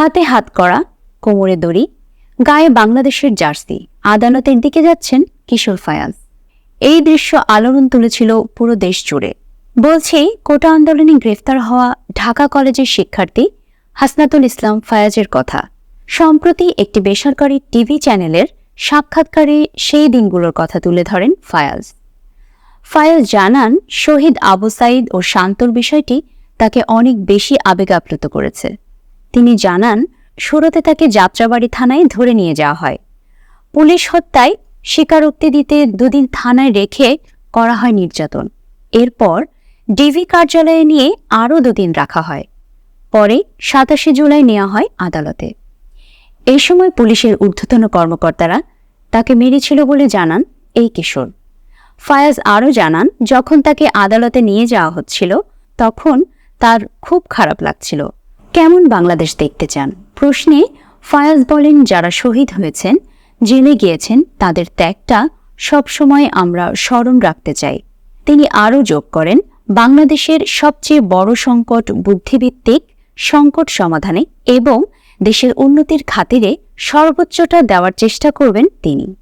হাতে হাত করা কোমরে দড়ি, গায়ে বাংলাদেশের জার্সি। আদালতের দিকে যাচ্ছেন কিশোর ফায়াজ। এই দৃশ্য আলোড়ন তুলেছিল পুরো দেশ জুড়ে। বলছি, কোটা আন্দোলনে গ্রেফতার হওয়া ঢাকা কলেজের শিক্ষার্থী হাসনাতুল ইসলাম ফায়াজের কথা। সম্প্রতি একটি বেসরকারি টিভি চ্যানেলের সাক্ষাৎকারে সেই দিনগুলোর কথা তুলে ধরেন ফায়াজ। ফায়াজ জানান, শহীদ আবু সাইদ ও শান্তর বিষয়টি তাকে অনেক বেশি আবেগ আপ্লুত করেছে। তিনি জানান শুরুতে তাকে যাত্রাবাড়ি থানায় ধরে নিয়ে যাওয়া হয়। পুলিশ হত্যায় স্বীকারোক্তি দিতে দুদিন থানায় রেখে করা হয় নির্যাতন। এরপর ডিভি কার্যালয়ে নিয়ে আরও দুদিন রাখা হয়। পরে সাতাশে জুলাই নেওয়া হয় আদালতে। এই সময় পুলিশের ঊর্ধ্বতন কর্মকর্তারা তাকে মেরেছিল বলে জানান এই কিশোর। ফায়াজ আরও জানান, যখন তাকে আদালতে নিয়ে যাওয়া হচ্ছিল, তখন তার খুব খারাপ লাগছিল। কেমন বাংলাদেশ দেখতে চান? প্রশ্নে ফায়াজ বলেন যারা শহীদ হয়েছেন, জেলে গিয়েছেন, তাদের ত্যাগটা সবসময় আমরা স্মরণ রাখতে চাই। তিনি আরও যোগ করেন, বাংলাদেশের সবচেয়ে বড় সংকট বুদ্ধিভিত্তিক সংকট সমাধানে এবং দেশের উন্নতির খাতিরে সর্বোচ্চটা দেওয়ার চেষ্টা করবেন তিনি।